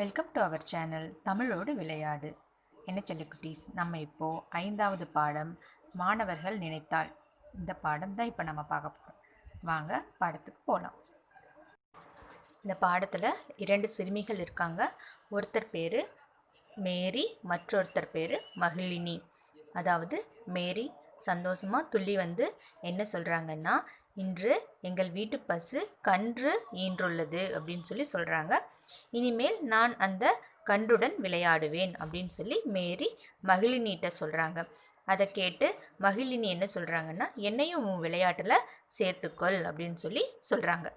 Welcome to our channel தமிழோடு விளையாடு என்ன குட்டீஸ்? நம்ம இப்போது ஐந்தாவது பாடம் மாணவர்கள் நினைத்தால். இந்த பாடம் தான் இப்போ நம்ம பார்க்க போகிறோம் வாங்க பாடத்துக்கு போகலாம் இந்த பாடத்தில் இரண்டு சிறுமிகள் இருக்காங்க. ஒருத்தர் பேர் மேரி மற்றொருத்தர் பேர் மகிழினி. அதாவது மேரி சந்தோஷமாக துள்ளி வந்து என்ன சொல்கிறாங்கன்னா இன்று எங்கள் வீட்டு பசு கன்று ஈன்றுள்ளது அப்படின்னு சொல்லி சொல்கிறாங்க இனிமேல் நான் அந்த கன்றுடன் விளையாடுவேன் அப்படின்னு சொல்லி மேரி மகிழினிட்ட சொல்கிறாங்க அதை கேட்டு மகிழினி என்ன சொல்கிறாங்கன்னா என்னையும் உன் விளையாட்டில் சேர்த்துக்கொள் அப்படின்னு சொல்லி சொல்கிறாங்க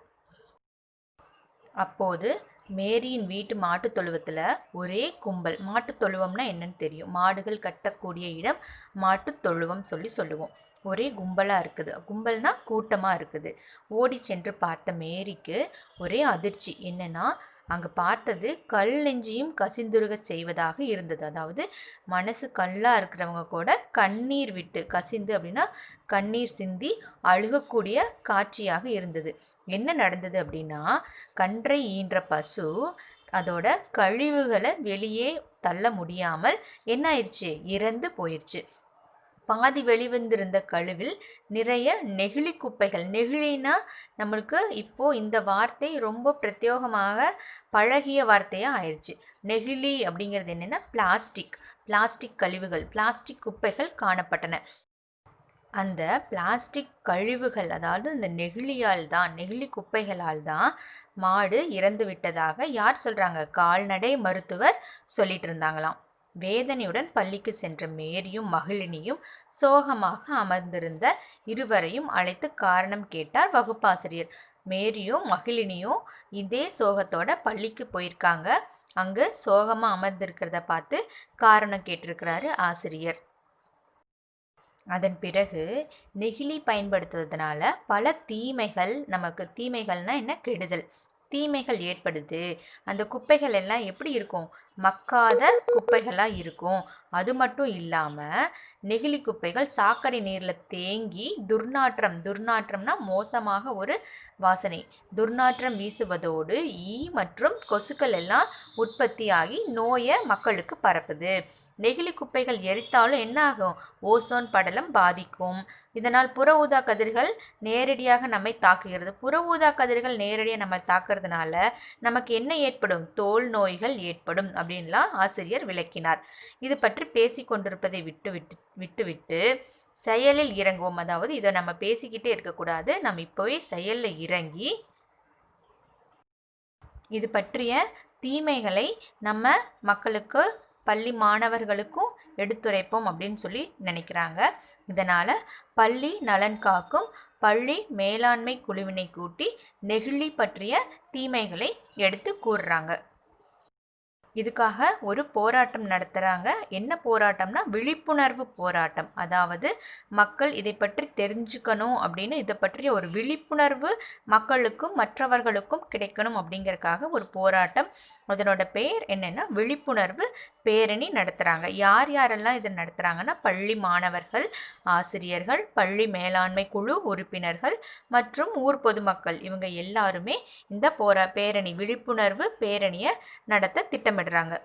அப்போது மேரியின் வீட்டு மாட்டுத் தொழுவத்தில் ஒரே கும்பல் மாட்டுத் தொழுவம்னா என்னன்னு தெரியும். மாடுகள் கட்டக்கூடிய இடம் மாட்டுத் தொழுவம் சொல்லி சொல்லுவோம். ஒரே கும்பலாக இருக்குது. கும்பல்னா கூட்டமாக இருக்குது. ஓடி சென்று பார்த்த மேரிக்கு ஒரே அதிர்ச்சி. என்னன்னா அங்கே பார்த்தது கல் நெஞ்சியும் கசிந்துருக செய்வதாக இருந்தது. அதாவது மனசு கல்லாக இருக்கிறவங்க கூட கண்ணீர் விட்டு கசிந்து அப்படின்னா கண்ணீர் சிந்தி அழுகக்கூடிய காட்சியாக இருந்தது. என்ன நடந்தது அப்படின்னா கன்றை ஈன்ற பசு அதோட கழிவுகளை வெளியே தள்ள முடியாமல் என்ன ஆயிடுச்சு? இறந்து போயிடுச்சு. பாதி வெளிவந்திருந்த கழுவில் நிறைய நெகிழி குப்பைகள். நெகிழினா நம்மளுக்கு இப்போது இந்த வார்த்தை ரொம்ப பிரத்யோகமாக பழகிய வார்த்தையாக ஆயிடுச்சு நெகிழி அப்படிங்கிறது என்னென்னா பிளாஸ்டிக் பிளாஸ்டிக் கழிவுகள் பிளாஸ்டிக் குப்பைகள் காணப்பட்டன. அந்த பிளாஸ்டிக் கழிவுகள் அதாவது இந்த நெகிழியால் தான் நெகிழி குப்பைகளால் தான் மாடு இறந்து விட்டதாக யார் சொல்கிறாங்க கால்நடை மருத்துவர் சொல்லிட்டு இருந்தாங்களாம். வேதனையுடன் பள்ளிக்கு சென்ற மேரியும் மகிழினியும் சோகமாக அமர்ந்திருந்த இருவரையும் அழைத்து காரணம் கேட்டார் வகுப்பாசிரியர். மேரியும் மகிழினியும் இதே சோகத்தோட பள்ளிக்கு போயிருக்காங்க. அங்கு சோகமாக அமர்ந்திருக்கிறத பார்த்து காரணம் கேட்டிருக்கிறாரு ஆசிரியர். அதன் பிறகு நெகிழி பயன்படுத்துவதனால பல தீமைகள் நமக்கு தீமைகள்னா என்ன? கெடுதல். தீமைகள் ஏற்படுது. அந்த குப்பைகள் எல்லாம் எப்படி இருக்கும்? மக்காத குப்பைகளாக இருக்கும். அது மட்டும் இல்லாமல் நெகிழி குப்பைகள் சாக்கடை நீரில் தேங்கி துர்நாற்றம் துர்நாற்றம்னா மோசமாக ஒரு வாசனை. துர்நாற்றம் வீசுவதோடு ஈ மற்றும் கொசுக்கள் எல்லாம் உற்பத்தியாகி நோயை மக்களுக்கு பரப்புது. நெகிழி குப்பைகள் எரித்தாலும் என்ன ஆகும்? ஓசோன் படலம் பாதிக்கும். இதனால் புற ஊதா கதிர்கள் நேரடியாக நம்மை தாக்குகிறது. புற ஊதா கதிர்கள் நேரடியாக நம்ம தாக்குறதுனால நமக்கு என்ன ஏற்படும்? தோல் நோய்கள் ஏற்படும். அப்படின்லாம் ஆசிரியர் விளக்கினார். இது பற்றி பேசி கொண்டிருப்பதை விட்டு விட்டு விட்டுவிட்டு செயலில் இறங்குவோம். அதாவது இதை நம்ம பேசிக்கிட்டே இருக்கக்கூடாது நம்ம இப்போவே செயலில் இறங்கி இது பற்றிய தீமைகளை நம்ம மக்களுக்கு பள்ளி மாணவர்களுக்கும் எடுத்துரைப்போம் அப்படின்னு சொல்லி நினைக்கிறாங்க. இதனால் பள்ளி நலன் காக்கும் பள்ளி மேலாண்மை குழுவினை கூட்டி நெகிழி பற்றிய தீமைகளை எடுத்து கூறுறாங்க. இதுக்காக ஒரு போராட்டம் நடத்துகிறாங்க என்ன போராட்டம்னா விழிப்புணர்வு போராட்டம். அதாவது மக்கள் இதை பற்றி தெரிஞ்சுக்கணும் அப்படின்னு இதை பற்றிய ஒரு விழிப்புணர்வு மக்களுக்கும் மற்றவர்களுக்கும் கிடைக்கணும் அப்படிங்கிறதுக்காக ஒரு போராட்டம். அதனோட பெயர் என்னென்னா விழிப்புணர்வு பேரணி நடத்துகிறாங்க யார் யாரெல்லாம் இதை நடத்துகிறாங்கன்னா பள்ளி மாணவர்கள் ஆசிரியர்கள் பள்ளி மேலாண்மை குழு உறுப்பினர்கள் மற்றும் ஊர் பொதுமக்கள். இவங்க எல்லாருமே இந்த போரா பேரணி விழிப்புணர்வு பேரணியை நடத்த திட்டமிடுறாங்க.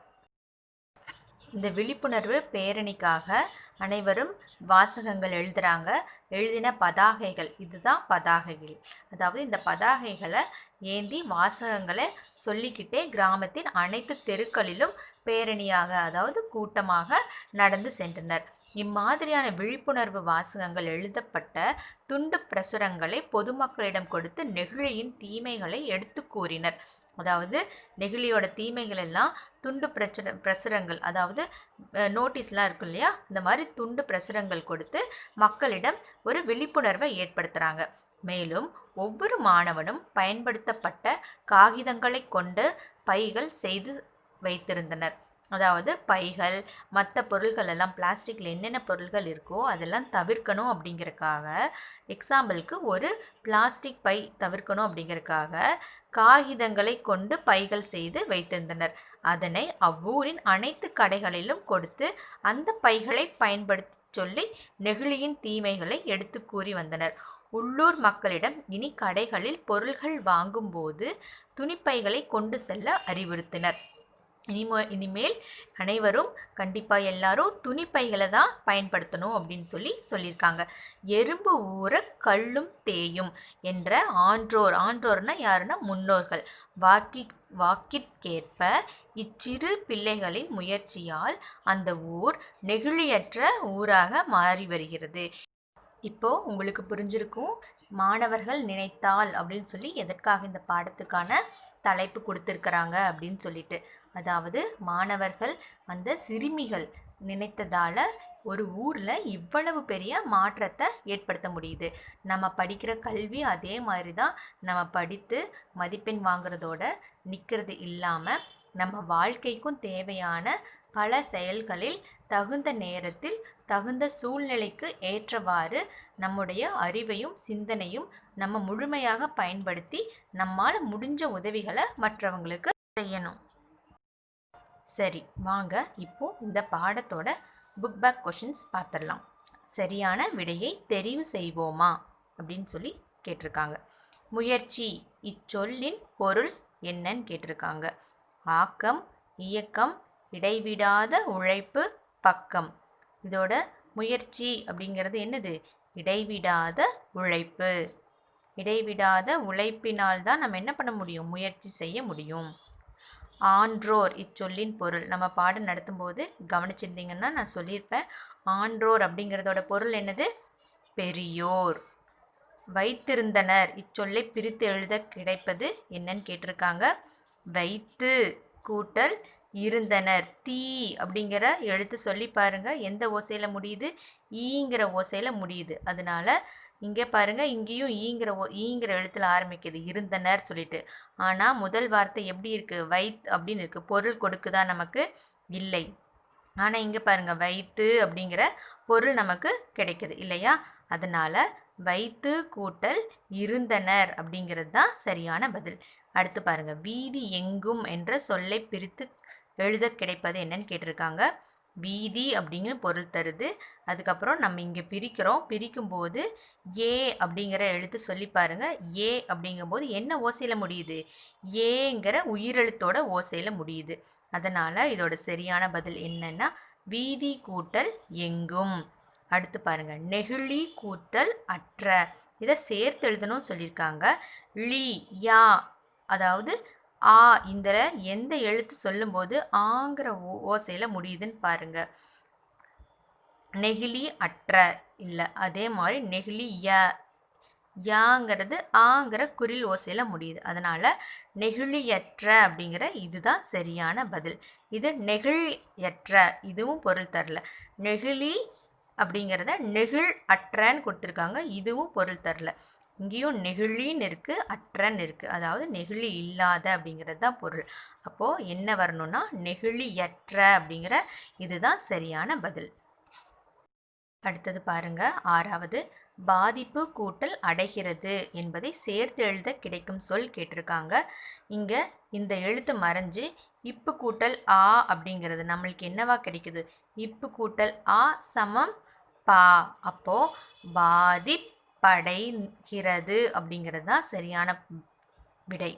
இந்த விழிப்புணர்வு பேரணிக்காக அனைவரும் வாசகங்கள் எழுதுகிறாங்க எழுதின பதாகைகள் இதுதான் பதாகைகள். அதாவது இந்த பதாகைகளை ஏந்தி வாசகங்களை சொல்லிக்கிட்டே கிராமத்தின் அனைத்து தெருக்களிலும் பேரணியாக அதாவது கூட்டமாக நடந்து சென்றனர். இம்மாதிரியான விழிப்புணர்வு வாசகங்கள் எழுதப்பட்ட துண்டு பிரசுரங்களை பொதுமக்களிடம் கொடுத்து நெகிழியின் தீமைகளை எடுத்து கூறினர். அதாவது நெகிழியோட தீமைகள் எல்லாம் துண்டு பிரச்சுர பிரசுரங்கள் அதாவது நோட்டீஸ்லாம் இருக்கும் இல்லையா? இந்த மாதிரி துண்டு பிரசுரங்கள் கொடுத்து மக்களிடம் ஒரு விழிப்புணர்வை ஏற்படுத்துகிறாங்க மேலும் ஒவ்வொரு மாணவனும் பயன்படுத்தப்பட்ட காகிதங்களை கொண்டு பைகள் செய்து வைத்திருந்தனர். அதாவது பைகள் மற்ற பொருள்கள் எல்லாம் பிளாஸ்டிக்கில் என்னென்ன பொருள்கள் இருக்கோ அதெல்லாம் தவிர்க்கணும் அப்படிங்கறக்காக எக்ஸாம்பிளுக்கு ஒரு பிளாஸ்டிக் பை தவிர்க்கணும் அப்படிங்கறக்காக காகிதங்களை கொண்டு பைகள் செய்து வைத்திருந்தனர். அதனை அவ்வூரின் அனைத்து கடைகளிலும் கொடுத்து அந்த பைகளை பயன்படுத்தி சொல்லி நெகிழியின் தீமைகளை எடுத்து கூறி வந்தனர். உள்ளூர் மக்களிடம் இனி கடைகளில் பொருள்கள் வாங்கும்போது துணிப்பைகளை கொண்டு செல்ல அறிவுறுத்தினர். இனிமே இனிமேல் அனைவரும் கண்டிப்பாக எல்லாரும் துணிப்பைகளை தான் பயன்படுத்தணும் அப்படின்னு சொல்லி சொல்லியிருக்காங்க. எறும்பு ஊற கல்லும் தேயும் என்ற ஆன்றோர். ஆன்றோர்னா யாருன்னா? முன்னோர்கள். வாக்கி வாக்கிற்கேற்ப இச்சிறு பிள்ளைகளின் முயற்சியால் அந்த ஊர் நெகிழியற்ற ஊராக மாறி வருகிறது. இப்போ உங்களுக்கு புரிஞ்சிருக்கும் மாணவர்கள் நினைத்தால் அப்படின்னு சொல்லி எதற்காக இந்த பாடத்துக்கான தலைப்பு கொடுத்துருக்குறாங்க அப்படின்னு சொல்லிட்டு. அதாவது மாணவர்கள் அந்த சிறுமிகள் நினைத்ததால ஒரு ஊரில் இவ்வளவு பெரிய மாற்றத்தை ஏற்படுத்த முடியுது. நம்ம படிக்கிற கல்வி அதே மாதிரி தான் நம்ம படித்து மதிப்பெண் வாங்குறதோட நிற்கிறது இல்லாமல் நம்ம வாழ்க்கைக்கும் தேவையான பல செயல்களில் தகுந்த நேரத்தில் தகுந்த சூழ்நிலைக்கு ஏற்றவாறு நம்முடைய அறிவையும் சிந்தனையும் நம்ம முழுமையாக பயன்படுத்தி நம்மால் முடிஞ்ச உதவிகளை மற்றவங்களுக்கு செய்யணும். சரி வாங்க. இப்போ இந்த பாடத்தோட புக் பேக் கொஷின்ஸ் பார்த்துடலாம் சரியான விடையை தெரிவு செய்வோமா? அப்படின்னு சொல்லி கேட்டிருக்காங்க. முயற்சி இச்சொல்லின் பொருள் என்னன்னு கேட்டிருக்காங்க. ஆக்கம் இயக்கம் இடைவிடாத உழைப்பு பக்கம். இதோட முயற்சி அப்படிங்கிறது என்னது? இடைவிடாத உழைப்பு. இடைவிடாத உழைப்பினால் தான் நம்ம என்ன பண்ண முடியும்? முயற்சி செய்ய முடியும். ஆன்றோர் இச்சொல்லின் பொருள். நம்ம பாடம் நடத்தும்போது கவனிச்சிருந்தீங்கன்னா நான் சொல்லியிருப்பேன். ஆன்றோர் அப்படிங்கிறதோட பொருள் என்னது? பெரியோர். வைத்திருந்தனர். இச்சொல்லை பிரித்து எழுத கிடைப்பது என்னன்னு கேட்டிருக்காங்க. வைத்து கூட்டல் இருந்தனர். தீ அப்படிங்கிற எழுத்து சொல்லி பாருங்க. எந்த ஓசையில் முடியுது? ஈங்கிற ஓசையில் முடியுது. அதனால இங்கே பாருங்க இங்கேயும் ஈங்கிற ஓ ஈங்கிற எழுத்துல ஆரம்பிக்குது. இருந்தனர் சொல்லிட்டு. ஆனால் முதல் வார்த்தை எப்படி இருக்கு? வைத் அப்படின்னு இருக்கு. பொருள் கொடுக்குதா நமக்கு? இல்லை. ஆனால் இங்கே பாருங்க வைத்து அப்படிங்கிற பொருள் நமக்கு கிடைக்குது இல்லையா? அதனால வைத்து கூட்டல் இருந்தனர் அப்படிங்கிறது தான் சரியான பதில். அடுத்து பாருங்க வீதி எங்கும் என்ற சொல்லை பிரித்து எழுத கிடைப்பது என்னன்னு கேட்டிருக்காங்க. வீதி அப்படிங்கிற பொருள் தருது. அதுக்கப்புறம் நம்ம இங்கே பிரிக்கிறோம். பிரிக்கும்போது ஏ அப்படிங்கிற எழுத்து சொல்லி பாருங்கள் ஏ அப்படிங்கும்போது என்ன ஓசையில் முடியுது? ஏங்கிற உயிரெழுத்தோட ஓசையில் முடியுது. அதனால் இதோட சரியான பதில் என்னன்னா வீதி கூட்டல் எங்கும். அடுத்து பாருங்கள் நெகிழி கூட்டல் அற்ற. இதை சேர்த்து எழுதணும்னு சொல்லியிருக்காங்க. லி யா அதாவது ஆ இந்த எந்த எழுத்து சொல்லும்போது ஆங்கிற ஓ ஓசையில் முடியுதுன்னு பாருங்க. நெகிழி அற்ற இல்லை அதே மாதிரி நெகிழி ய யாங்கிறது ஆங்கிற குரில் ஓசையில் முடியுது. அதனால நெகிழியற்ற அப்படிங்கிற இதுதான் சரியான பதில். இது நெகிழியற்ற இதுவும் பொருள் தரல. நெகிழி அப்படிங்கிறத நெகிழ் அற்றன்னு கொடுத்துருக்காங்க இதுவும் பொருள் தரல. இங்கேயும் நெகிழின்னு இருக்குது அற்றன்னு இருக்குது அதாவது நெகிழி இல்லாத அப்படிங்கிறது தான் பொருள். அப்போது என்ன வரணும்னா நெகிழியற்ற அப்படிங்கிற இதுதான் சரியான பதில். அடுத்தது பாருங்க ஆறாவது பாதிப்பு கூட்டல் அடைகிறது என்பதை சேர்த்து எழுத கிடைக்கும் சொல் கேட்டிருக்காங்க. இங்கே இந்த எழுத்து மறைஞ்சு இப்பு கூட்டல் ஆ அப்படிங்கிறது நம்மளுக்கு என்னவா கிடைக்குது? இப்பு கூட்டல் ஆ சமம் பா. அப்போ படைகிறது அப்படிங்கிறது தான் சரியான விடை.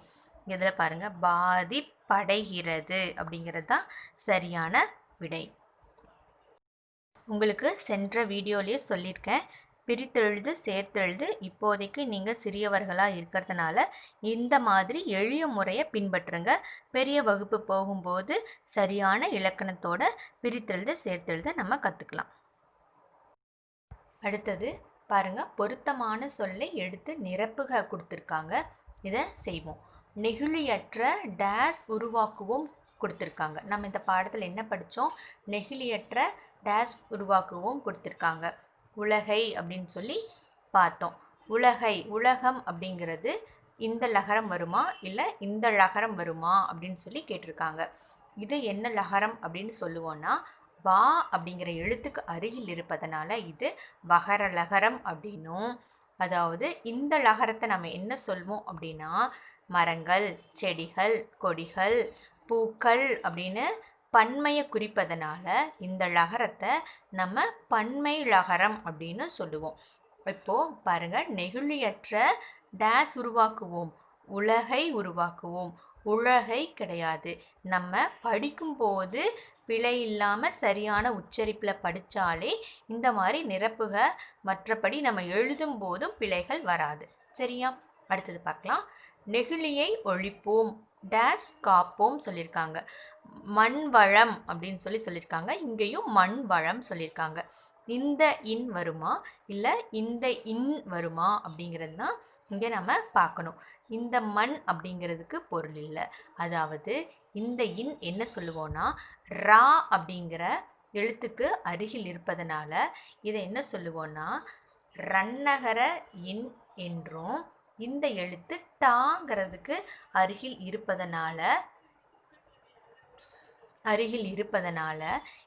இதில் பாருங்க பாதிப்படைகிறது அப்படிங்கிறது தான் சரியான விடை. உங்களுக்கு சென்ற வீடியோலேயே சொல்லியிருக்கேன். பிரித்தெழுது சேர்த்தெழுது இப்போதைக்கு நீங்கள் சிறியவர்களாக இருக்கிறதுனால இந்த மாதிரி எளிய முறையை பின்பற்றுங்க. பெரிய வகுப்பு போகும்போது சரியான இலக்கணத்தோட பிரித்தெழுது சேர்த்தெழுத நம்ம கற்றுக்கலாம் அடுத்தது பாருங்க பொருத்தமான சொல்லை எடுத்து நிரப்புக கொடுத்துருக்காங்க. இதை செய்வோம். நெகிழியற்ற டேஸ் உருவாக்குவோம் கொடுத்துருக்காங்க. நம்ம இந்த பாடத்தில் என்ன படித்தோம் நெகிழியற்ற டேஸ் உருவாக்குவோம் கொடுத்துருக்காங்க. உலகை அப்படின்னு சொல்லி பார்த்தோம். உலகை உலகம் அப்படிங்கிறது இந்த லகரம் வருமா? இல்லை இந்த லகரம் வருமா? அப்படின்னு சொல்லி கேட்டிருக்காங்க. இது என்ன லகரம் அப்படின்னு சொல்லுவோன்னா வா அப்படிங்கிற எழுத்துக்கு அருகில் இருப்பதனால இது வகர லகரம் அப்படின்னும். அதாவது இந்த லகரத்தை நம்ம என்ன சொல்வோம் அப்படின்னா மரங்கள் செடிகள் கொடிகள் பூக்கள் அப்படின்னு பன்மையை குறிப்பதனால இந்த லகரத்தை நம்ம பன்மை லகரம் அப்படின்னு சொல்லுவோம். இப்போ பாருங்கள் நெகிழியற்ற டேஸ் உருவாக்குவோம் உலகை உருவாக்குவோம். உலகை கிடையாது. நம்ம படிக்கும்போது பிழை இல்லாமல் சரியான உச்சரிப்பில் படித்தாலே இந்த மாதிரி நிரப்புக. மற்றபடி நம்ம எழுதும் போதும் பிழைகள் வராது. சரியா? அடுத்தது பார்க்கலாம். நெகிழியை ஒழிப்போம். டேஸ் காப்போம் சொல்லியிருக்காங்க மண் வளம் அப்படின்னு சொல்லி சொல்லியிருக்காங்க இங்கேயும் மண் வளம் சொல்லியிருக்காங்க இந்த இன் வருமா? இல்லை இந்த இன் வருமா? அப்படிங்கிறது தான் இங்கே நம்ம பார்க்கணும். இந்த மண் அப்படிங்கிறதுக்கு பொருள் இல்லை. அதாவது இந்த இன் என்ன சொல்லுவோன்னா ரா அப்படிங்கிற எழுத்துக்கு அருகில் இருப்பதனால இதை என்ன சொல்லுவோன்னா ரன்னகர இன் என்றும் இந்த எழுத்து டாங்கிறதுக்கு அருகில் இருப்பதனால அருகில் இருப்பதனால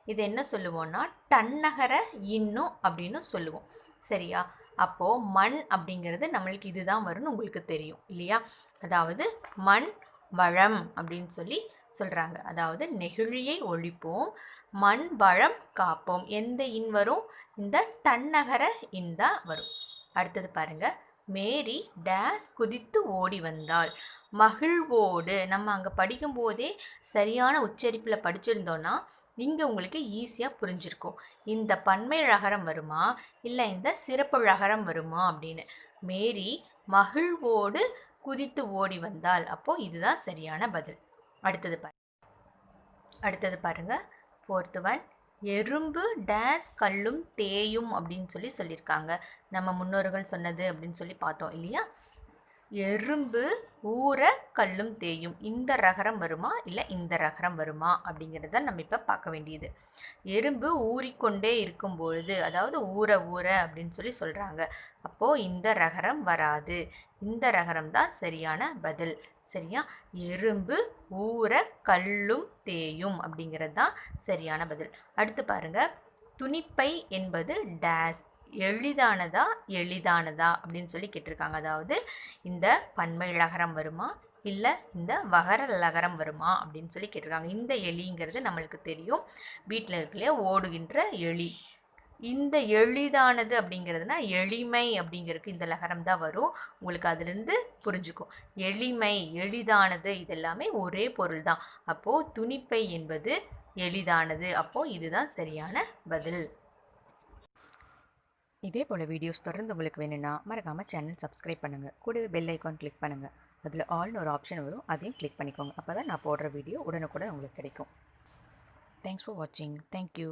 இது என்ன சொல்லுவோம்னா டன்னகர இன்னும் அப்படின்னு சொல்லுவோம். சரியா? அப்போது மண் அப்படிங்கிறது நம்மளுக்கு இதுதான் வரும்னு உங்களுக்கு தெரியும் இல்லையா? அதாவது மண் வளம் அப்படின்னு சொல்லி சொல்கிறாங்க அதாவது நெகிழியை ஒழிப்போம் மண் வளம் காப்போம். எந்த இன் வரும்? இந்த தன்னகர இன் தான் வரும். அடுத்தது பாருங்க மேரி டேஸ் குதித்து ஓடி வந்தாள். மகிழ்வோடு நம்ம அங்கே படிக்கும்போதே சரியான உச்சரிப்பில் படிச்சிருந்தோன்னா இங்கே உங்களுக்கு ஈஸியாக புரிஞ்சிருக்கும். இந்த பன்மை ழகரம் வருமா? இல்லை இந்த சிறப்பு ழகரம் வருமா? அப்படின்னு. மேரி மகிழ்வோடு குதித்து ஓடி வந்தால் அப்போ இதுதான் சரியான பதில். அடுத்தது பாரு. அடுத்தது பாருங்க. ஃபோர்த்து ஒன் எறும்பு டேஸ் கல்லும் தேயும் அப்படின்னு சொல்லி சொல்லியிருக்காங்க. நம்ம முன்னோர்கள் சொன்னது அப்படின்னு சொல்லி பார்த்தோம் இல்லையா? எறும்பு ஊற கல்லும் தேயும். இந்த ரகரம் வருமா? இல்லை இந்த ரகரம் வருமா? அப்படிங்கிறத நம்ம இப்போ பார்க்க வேண்டியது. எறும்பு ஊறிக்கொண்டே இருக்கும் பொழுது அதாவது ஊற ஊற அப்படின்னு சொல்லி சொல்கிறாங்க அப்போது இந்த ரகரம் வராது. இந்த ரகரம் தான் சரியான பதில். சரியா? எறும்பு ஊற கல்லும் தேயும் அப்படிங்கிறது தான் சரியான பதில். அடுத்து பாருங்கள் துணிப்பை என்பது டேஸ். எளிதானதா எளிதானதா அப்படின்னு சொல்லி கேட்டிருக்காங்க. அதாவது இந்த பன்மை லகரம் வருமா? இல்லை இந்த வகர லகரம் வருமா? அப்படின்னு சொல்லி கேட்டிருக்காங்க. இந்த எலிங்கிறது நம்மளுக்கு தெரியும். வீட்டில் இருக்கலையே ஓடுகின்ற எலி. இந்த எளிதானது அப்படிங்கிறதுனா எளிமை அப்படிங்கிறதுக்கு இந்த லகரம் தான் வரும். உங்களுக்கு அதுலேருந்து புரிஞ்சுக்கும். எளிமை எளிதானது இதெல்லாமே ஒரே பொருள் தான். அப்போது துணிப்பை என்பது எளிதானது. அப்போது இதுதான் சரியான பதில். இதே போல் வீடியோஸ் தொடர்ந்து உங்களுக்கு வேணும்னா மறக்காமல் சேனல் சப்ஸ்கிரைப் பண்ணுங்கள் கூடவே பெல் ஐக்கான் கிளிக் பண்ணுங்கள் அதில் ஆல்னு ஒரு ஆப்ஷன் வரும். அதையும் கிளிக் பண்ணிக்கோங்க. அப்போ தான் நான் போடுற வீடியோ உடனுக்குடன் உங்களுக்கு கிடைக்கும். தேங்க்ஸ் ஃபார் வாட்சிங் தேங்க்யூ